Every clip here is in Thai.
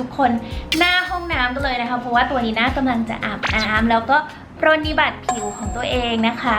ทุกคนหน้าห้องน้ำกันเลยนะคะ เพราะว่าตัวนี้น่ากำลังจะอาบน้ำแล้วก็ ปรนนิบัติผิวของตัวเองนะคะ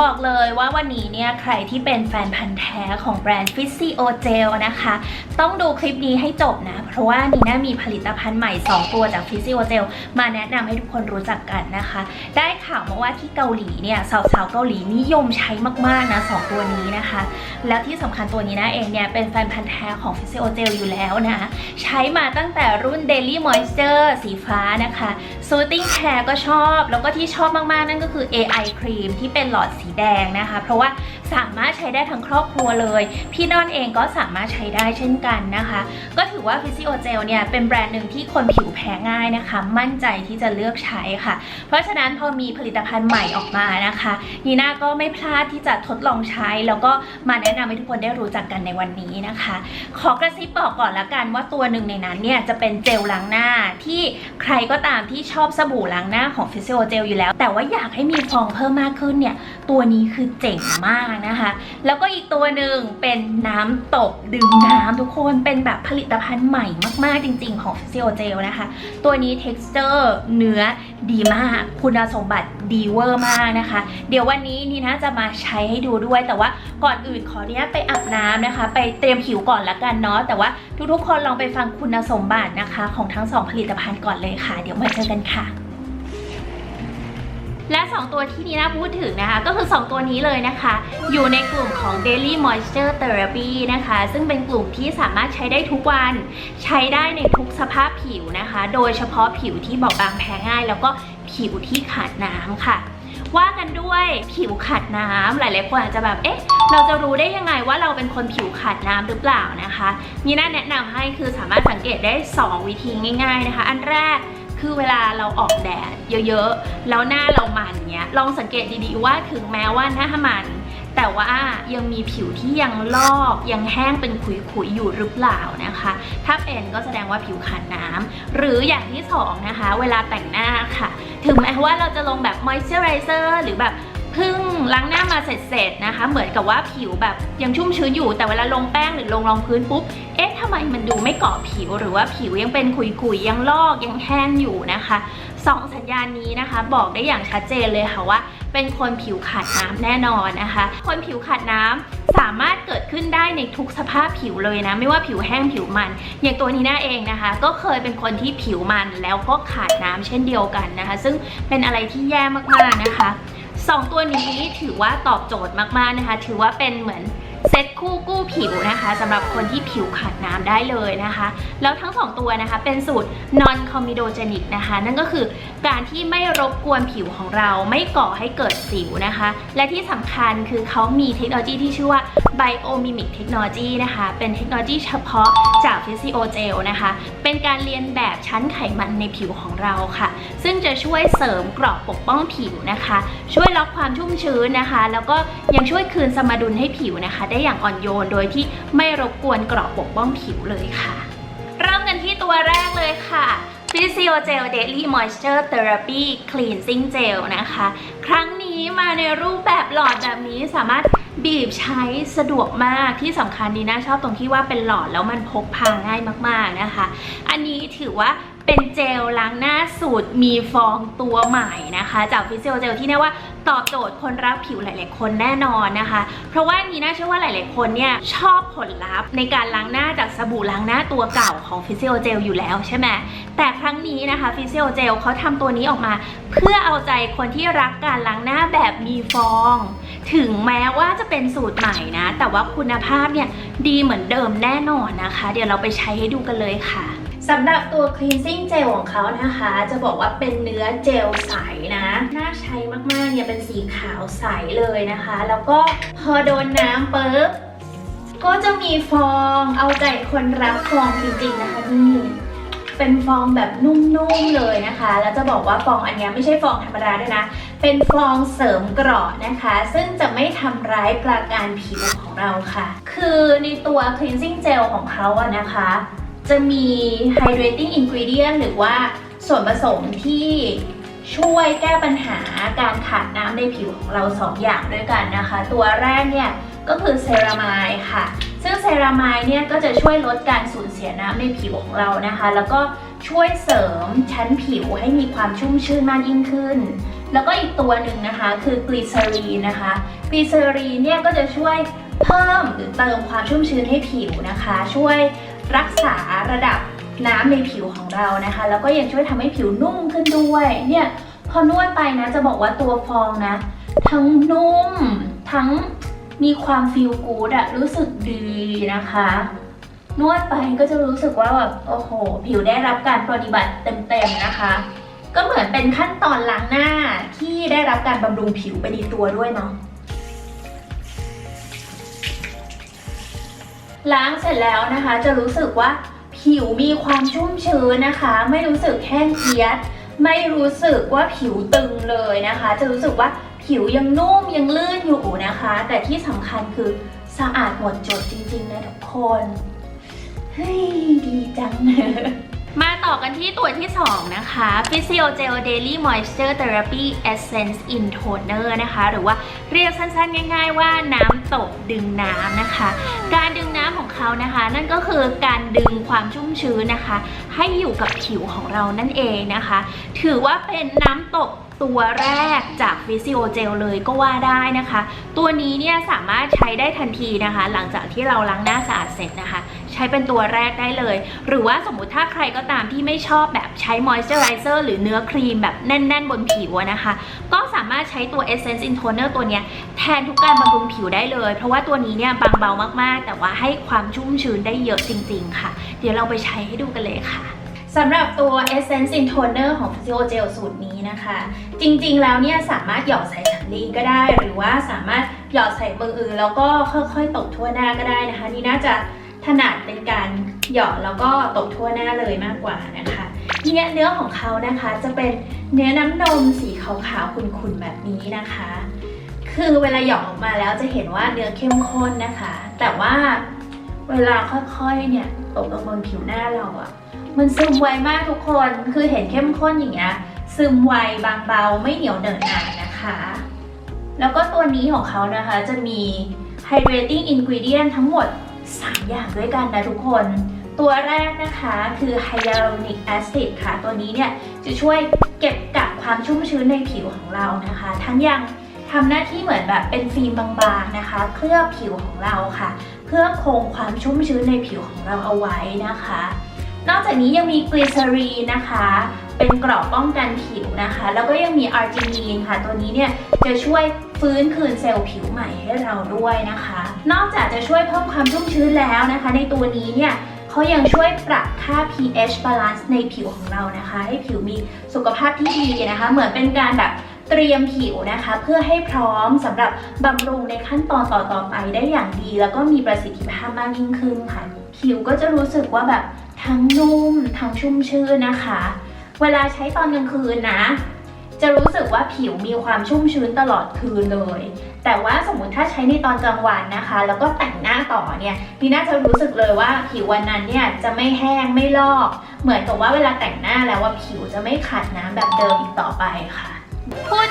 บอกเลยว่าวันนี้เนี่ยใครที่เป็นแฟนพันธ์แท้ของแบรนด์ f i z i o g e l นะคะ ต้องดูคลิปนี้ให้จบนะ เพราะว่านีน่ามีผลิตภัณฑ์ใหม่ 2 ตัวจาก f i z i o g e l มาแนะนำให้ทุกคนรู้จักกันนะคะ ได้ข่าวมาว่าที่เกาหลีเนี่ยสาวๆเกาหลีนิยมใช้มากๆนะสองตัวนี้นะคะ แล้วที่สำคัญตัวนี้นะเองเนี่ยเป็นแฟนพันธ์แท้ของ f i z i o g e l อยู่แล้วนะ ใช้มาตั้งแต่รุ่น Daily Moisture สีฟ้านะคะ Soothing Care ก็ชอบแล้วก็ที่ชอบอบมากๆ นั่นก็คือ AI Cream ที่เป็นหลอดสีแดงนะคะ เพราะว่าสามารถใช้ได้ทั้งครอบครัวเลย พี่นอนเองก็สามารถใช้ได้เช่นกันนะคะ ก็ถือว่า Physiogel เนี่ยเป็นแบรนด์หนึ่งที่คนผิวแพ้ง่ายนะคะ มั่นใจที่จะเลือกใช้ค่ะ เพราะฉะนั้นพอมีผลิตภัณฑ์ใหม่ออกมานะคะนีน่าก็ไม่พลาดที่จะทดลองใช้ แล้วก็มาแนะนำให้ทุกคนได้รู้จักกันในวันนี้นะคะ ขอกระซิบบอกก่อนละกันว่าตัวหนึ่งในนั้นเนี่ยจะเป็นเจลล้างหน้าที่ใครก็ตามที่ชอบสบู่ล้างหน้าของ p h y s i o g e l อยู่แล้วแต่ว่าอยากให้มีฟองเพิ่มมากขึ้นเนี่ย ตัวนี้คือเจ๋งมากนะคะ แล้วก็อีกตัวหนึ่งเป็นน้ำตบดื่มน้ำทุกคนเป็นแบบผลิตภัณฑ์ใหม่มากๆจริง ๆ ของ p h y s i o g e l นะคะ ตัวนี้ texture เนื้อดีมาก คุณสมบัติดีเวอร์มากนะคะ เดี๋ยววันนี้นี่นะจะมาใช้ให้ดูด้วย แต่ว่าก่อนอื่นขออนุญาตไปอาบน้ำนะคะ ไปเตรียมผิวก่อนละกันเนาะแต่ว่าทุกๆ คนลองไปฟังคุณสมบัตินะคะ ของทั้งสองผลิตภัณฑ์ก่อนเลยค่ะ เดี๋ยวมาเจอกันค่ะ และ 2 ตัวที่นีน่าพูดถึงนะคะ ก็คือ 2 ตัวนี้เลยนะคะ อยู่ในกลุ่มของ Daily Moisture Therapy นะคะ ซึ่งเป็นกลุ่มที่สามารถใช้ได้ทุกวัน ใช้ได้ในทุกสภาพผิวนะคะ โดยเฉพาะผิวที่บอบบางแพ้ง่าย แล้วก็ผิวที่ขาดน้ำค่ะว่ากันด้วยผิวขาดน้ำหลายๆคนอาจจะแบบเอ๊ะเราจะรู้ได้ยังไงว่าเราเป็นคนผิวขาดน้ำหรือเปล่านะคะนี่น่าแนะนำให้คือสามารถสังเกตได้ 2 วิธีง่าย ๆนะคะ อันแรก คือเวลาเราออกแดดเยอะๆ แล้วหน้าเรามันเนี้ย ลองสังเกตดีๆว่าถึงแม้ว่าหน้ามัน แต่ว่ายังมีผิวที่ยังลอกยังแห้งเป็นขุยๆอยู่หรือเปล่านะคะ ถ้าเป็นก็แสดงว่าผิวขาดน้ำหรืออย่างที่สองนะคะ เวลาแต่งหน้าค่ะ ถึงแม้ว่าเราจะลงแบบมอยเจอไรเซอร์หรือแบบ เพิ่งล้างหน้ามาเสร็จๆนะคะ เหมือนกับว่าผิวแบบยังชุ่มชื้นอยู่แต่เวลาลงแป้งหรือลงรองพื้นปุ๊บเอ๊ะทำไมมันดูไม่เกาะผิวหรือว่าผิวยังเป็นขุยๆยังลอกยังแห้งอยู่นะคะสองสัญญาณนี้นะคะ บอกได้อย่างชัดเจนเลยค่ะว่า เป็นคนผิวขาดน้ำแน่นอนนะคะ คนผิวขาดน้ำสามารถเกิดขึ้นได้ในทุกสภาพผิวเลยนะ ไม่ว่าผิวแห้งผิวมัน อย่างตัวนี้น่าเองนะคะ ก็เคยเป็นคนที่ผิวมันแล้วก็ขาดน้ำเช่นเดียวกันนะคะ ซึ่งเป็นอะไรที่แย่มากๆนะคะ สองตัวนี้ถือว่าตอบโจทย์มากๆนะคะ ถือว่าเป็นเหมือนเซ็ตคู่กู้ผิวนะคะสำหรับคนที่ผิวขาดน้ำได้เลยนะคะ แล้วทั้งสองตัวนะคะเป็นสูตร non comedogenic นะคะ นั่นก็คือ การที่ไม่รบกวนผิวของเราไม่ก่อให้เกิดสิวนะคะ และที่สำคัญคือเขามีเทคโนโลยีที่ชื่อว่า biomimic technology นะคะ เป็นเทคโนโลยีเฉพาะจาก Physiogel นะคะ เป็นการเรียนแบบชั้นไขมันในผิวของเราค่ะ ซึ่งจะช่วยเสริมเกราะปกป้องผิวนะคะ ช่วยล็อกความชุ่มชื้นนะคะ แล้วก็ยังช่วยคืนสมดุลให้ผิวนะคะ ได้อย่างอ่อนโยนโดยที่ไม่รบกวนเกราะปกป้องผิวเลยค่ะ เริ่มกันที่ตัวแรก Physiogel Daily Moisture Therapy Cleansing Gel นะคะ ครั้งนี้มาในรูปแบบหลอดแบบนี้สามารถบีบใช้สะดวกมากที่สำคัญดีนะชอบตรงที่ว่าเป็นหลอดแล้วมันพกพาง่ายมากๆนะคะ อันนี้ถือว่า เป็นเจลล้างหน้าสูตรมีฟองตัวใหม่นะคะ จาก Physiogel ที่เรียว่าตอบโจทย์คนรักผิวหลาย ๆ คนแน่นอนนะคะ เพราะว่านี้น่าเชื่อว่าหลาย ๆ คนเนี่ยชอบผลลัพธ์ในการล้างหน้าจากสบู่ล้างหน้าตัวเก่าของ Physiogel อยู่แล้วใช่ไหมแต่ครั้งนี้นะคะ Physiogel เขาทำตัวนี้ออกมา เพื่อเอาใจคนที่รักการล้างหน้าแบบมีฟอง ถึงแม้ว่าจะเป็นสูตรใหม่นะ แต่ว่าคุณภาพเนี่ยดีเหมือนเดิมแน่นอนนะคะ เดี๋ยวเราไปใช้ให้ดูกันเลยค่ะ สำหรับตัว cleansing gel ของเขานะคะ จะบอกว่าเป็นเนื้อเจลใสนะ น่าใช้มากๆเนี่ยเป็นสีขาวใสเลยนะคะ แล้วก็พอโดนน้ำปุ๊บก็จะมีฟองเอาใจคนรักฟองจริงๆนะคะนี่เป็นฟองแบบนุ่มๆเลยนะคะ แล้วจะบอกว่าฟองอันนี้ไม่ใช่ฟองธรรมดาด้วยนะ เป็นฟองเสริมเกราะนะคะ ซึ่งจะไม่ทำร้ายปราการผิวของเราค่ะ คือในตัว cleansing gel ของเขาอะนะคะ จะมี hydrating ingredient หรือว่าส่วนผสมที่ช่วยแก้ปัญหาการขาดน้ำในผิวของเรา2อย่างด้วยกันนะคะ ตัวแรกเนี่ยก็คือเซรามายค่ะ ซึ่งเซรามายเนี่ยก็จะช่วยลดการสูญเสียน้ำในผิวของเรานะคะ แล้วก็ช่วยเสริมชั้นผิวให้มีความชุ่มชื่นมากยิ่งขึ้น แล้วก็อีกตัวหนึ่งนะคะคือกลีเซอรีนนะคะกลีเซอรีนเนี่ยก็จะช่วยเพิ่มหรือเติมความชุ่มชื้นให้ผิวนะคะ ช่วย รักษาระดับน้ำในผิวของเรานะคะ แล้วก็ยังช่วยทำให้ผิวนุ่มขึ้นด้วย เนี่ยพอนวดไปนะจะบอกว่าตัวฟองนะ ทั้งนุ่ม ทั้งมีความฟีลกู๊ดอะรู้สึกดีนะคะ นวดไปก็จะรู้สึกว่าแบบโอ้โห ผิวได้รับการปฏิบัติเต็มๆนะคะ ก็เหมือนเป็นขั้นตอนล้างหน้าที่ได้รับการบำรุงผิวไปในตัวด้วยเนาะ ล้างเสร็จแล้วนะคะ จะรู้สึกว่าผิวมีความชุ่มชื้นนะคะ ไม่รู้สึกแห้งเอียด ไม่รู้สึกว่าผิวตึงเลยนะคะ จะรู้สึกว่าผิวยังนุ่มยังลื่นอยู่นะคะ แต่ที่สำคัญคือสะอาดหมดจดจริงๆนะทุกคนเฮ้ยดีจังมาต่อกันที่ตัวที่ 2 นะคะ Physio Gel Daily Moisture Therapy Essence in Toner นะคะ หรือว่าเรียกสั้นๆ ง่ายๆว่าน้ำตบดึงน้ำนะคะ การ น้ำของเขานะคะ นั่นก็คือการดึงความชุ่มชื้นนะคะ ให้อยู่กับผิวของเรานั่นเองนะคะ ถือว่าเป็นน้ำตบตัวแรกจากฟิซิโอเจลเลยก็ว่าได้นะคะ ตัวนี้เนี่ยสามารถใช้ได้ทันทีนะคะ หลังจากที่เราล้างหน้าสะอาดเสร็จนะคะ ช้เป็นตัวแรกได้เลย หรือว่าสมมติถ้าใครก็ตามที่ไม่ชอบแบบใช้มอยส์เจอไรเซอร์หรือเนื้อครีมแบบแน่น ๆ บนผิวนะคะ ก็สามารถใช้ตัว Essence in Toner ตัวเนี้ยแทนทุกการบำรุงผิวได้เลย เพราะว่าตัวนี้เนี่ยบางเบามากๆ แต่ว่าให้ความชุ่มชื้นได้เยอะจริง ๆ ค่ะ เดี๋ยวเราไปใช้ให้ดูกันเลยค่ะสำหรับตัว Essence in Toner ของ Physio Gel สูตรนี้นะคะ จริงๆ แล้วเนี่ยสามารถหยอดใส่สำลีก็ได้ หรือว่าสามารถหยอดใส่มืออื่นแล้วก็ค่อยๆ ตบทั่วหน้าก็ได้นะคะ นี่น่าจะ ถนัดเป็นการหยอดแล้วก็ตบทั่วหน้าเลยมากกว่านะคะเนี่ยเนื้อของเขานะคะจะเป็นเนื้อน้ำนมสีขาวๆขุ่นๆแบบนี้นะคะ คือเวลาหยอดออกมาแล้วจะเห็นว่าเนื้อเข้มข้นนะคะ แต่ว่าเวลาค่อยๆเนี่ยตบลงบนผิวหน้าเราอะมันซึมไวมากทุกคนคือเห็นเข้มข้นอย่างเงี้ยซึมไวบางเบาไม่เหนียวเหนอะหนานะคะ แล้วก็ตัวนี้ของเขานะคะจะมี hydrating ingredient ทั้งหมด 3 อย่างด้วยกันนะทุกคน ตัวแรกนะคะคือ hyaluronic acid ค่ะ ตัวนี้เนี่ยจะช่วยเก็บกักความชุ่มชื้นในผิวของเรานะคะ ทั้งยังทำหน้าที่เหมือนแบบเป็นฟิล์มบางๆนะคะ เคลือบผิวของเราค่ะ เพื่อคงความชุ่มชื้นในผิวของเราเอาไว้นะคะ นอกจากนี้ยังมีกลีเซอรีนนะคะ เป็นเกราะป้องกันผิวนะคะ แล้วก็ยังมีอาร์จินีนค่ะ ตัวนี้เนี่ยจะช่วย ฟื้นคืนเซลล์ผิวใหม่ให้เราด้วยนะคะ นอกจากจะช่วยเพิ่มความชุ่มชื้นแล้วนะคะ ในตัวนี้เนี่ยเขายังช่วยปรับค่า pH balance ในผิวของเรานะคะ ให้ผิวมีสุขภาพที่ดีนะคะ เหมือนเป็นการแบบเตรียมผิวนะคะ เพื่อให้พร้อมสำหรับบำรุงในขั้นตอนต่อๆไปได้อย่างดี แล้วก็มีประสิทธิภาพมากยิ่งขึ้นค่ะ ผิวก็จะรู้สึกว่าแบบทั้งนุ่มทั้งชุ่มชื่นนะคะ เวลาใช้ตอนกลางคืนนะ จะรู้สึกว่าผิวมีความชุ่มชื้นตลอดคืนเลย แต่ว่าสมมติถ้าใช้ในตอนกลางวันนะคะ แล้วก็แต่งหน้าต่อเนี่ยดีน่าจะรู้สึกเลยว่าผิววันนั้นเนี่ยจะไม่แห้งไม่ลอก เหมือนกับว่าเวลาแต่งหน้าแล้วว่าผิวจะไม่ขาดน้ำแบบเดิมอีกต่อไปค่ะพูด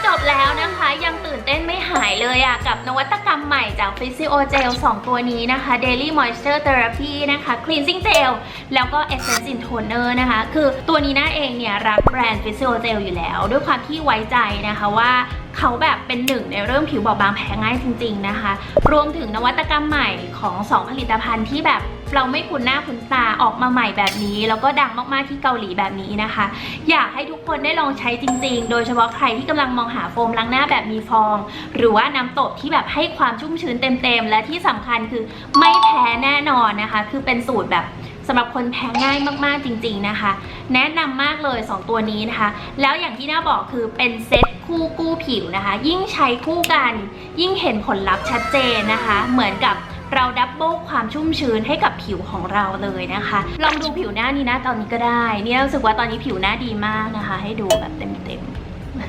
เลยอะกับนวัตกรรมใหม่จาก Physio Gel 2 ตัวนี้นะคะ Daily Moisture Therapy นะคะ Cleansing Gel แล้วก็ Essence in Toner นะคะ คือตัวนี้น่าเองเนี่ย รักแบรนด์ Physio Gel อยู่แล้ว ด้วยความที่ไว้ใจนะคะว่า เขาแบบเป็นหนึ่งในเรื่องผิวบอบบางแพ้ง่ายจริง ๆนะคะ รวมถึงนวัตกรรมใหม่ของ 2 ผลิตภัณฑ์ที่แบบเราไม่คุ้นหน้าคุ้นตาออกมาใหม่แบบนี้ แล้วก็ดังมากๆที่เกาหลีแบบนี้นะคะ อยากให้ทุกคนได้ลองใช้จริง ๆ โดยเฉพาะใครที่กำลังมองหาโฟมล้างหน้าแบบมีฟอง หรือว่าน้ำตบที่แบบให้ความชุ่มชื้นเต็มๆ และที่สำคัญคือไม่แพ้แน่นอนนะคะ คือเป็นสูตรแบบำหรับคนแพ้ง่ายมากๆจริง ๆนะคะ แนะนำมากเลย 2 ตัวนี้นะคะ แล้วอย่างที่น่าบอกคือเป็นเซ็ตคู่กู้ผิวนะคะ ยิ่งใช้คู่กัน ยิ่งเห็นผลลัพธ์ชัดเจนนะคะ เหมือนกับเราดับเบิลความชุ่มชื้นให้กับผิวของเราเลยนะคะ ลองดูผิวหน้านี่นะตอนนี้ก็ได้ เนี่ยรู้สึกว่าตอนนี้ผิวหน้าดีมากนะคะ ให้ดูแบบเต็ม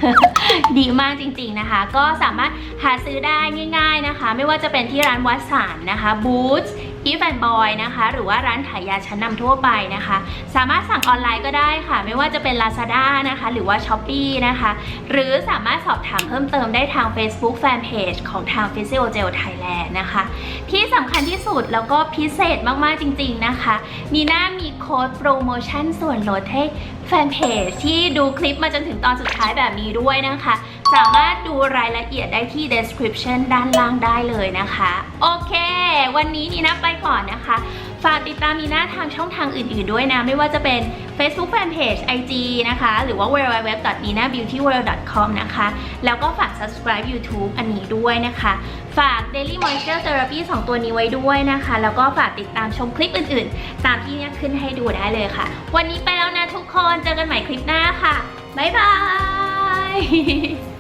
ๆดีมากจริงๆนะคะ ก็สามารถหาซื้อได้ง่าย ๆนะคะ ไม่ว่าจะเป็นที่ร้านวัดสารนะคะ Boots อีฟแอนบอยนะคะ หรือว่าร้านขายยาชั้นนำทั่วไปนะคะ สามารถสั่งออนไลน์ก็ได้ค่ะ ไม่ว่าจะเป็น Lazada นะคะ หรือว่า s h อ p e e นะคะ หรือสามารถสอบถามเพิ่มเติมได้ทาง Facebook Fanpage ของทาง Physiogel Thailand นะคะ ที่สำคัญที่สุดแล้วก็พิเศษมากๆจริง ๆนะคะนีน่ามีโค้ดโปรโมชั่นส่วนลดให้แฟนเพจที่ดูคลิปมาจนถึงตอนสุดท้ายแบบนี้ด้วยนะคะ สามารถดูรายละเอียดได้ที่ description ด้านล่างได้เลยนะคะ โอเค วันนี้นีน่าไปก่อนนะคะ ฝากติดตามนีน่าทางช่องทางอื่นๆด้วยนะ ไม่ว่าจะเป็น Facebook Fanpage IG นะคะ หรือว่า www.ninabeautyworld.com นะคะ แล้วก็ฝาก subscribe YouTube อันนี้ด้วยนะคะ ฝาก Daily Moisture Therapy 2 ตัวนี้ไว้ด้วยนะคะ แล้วก็ฝากติดตามชมคลิปอื่นๆ ตามที่เนี่ยขึ้นให้ดูได้เลยค่ะ วันนี้ไปแล้วนะทุกคน เจอกันใหม่คลิปหน้าค่ะ บ๊ายบาย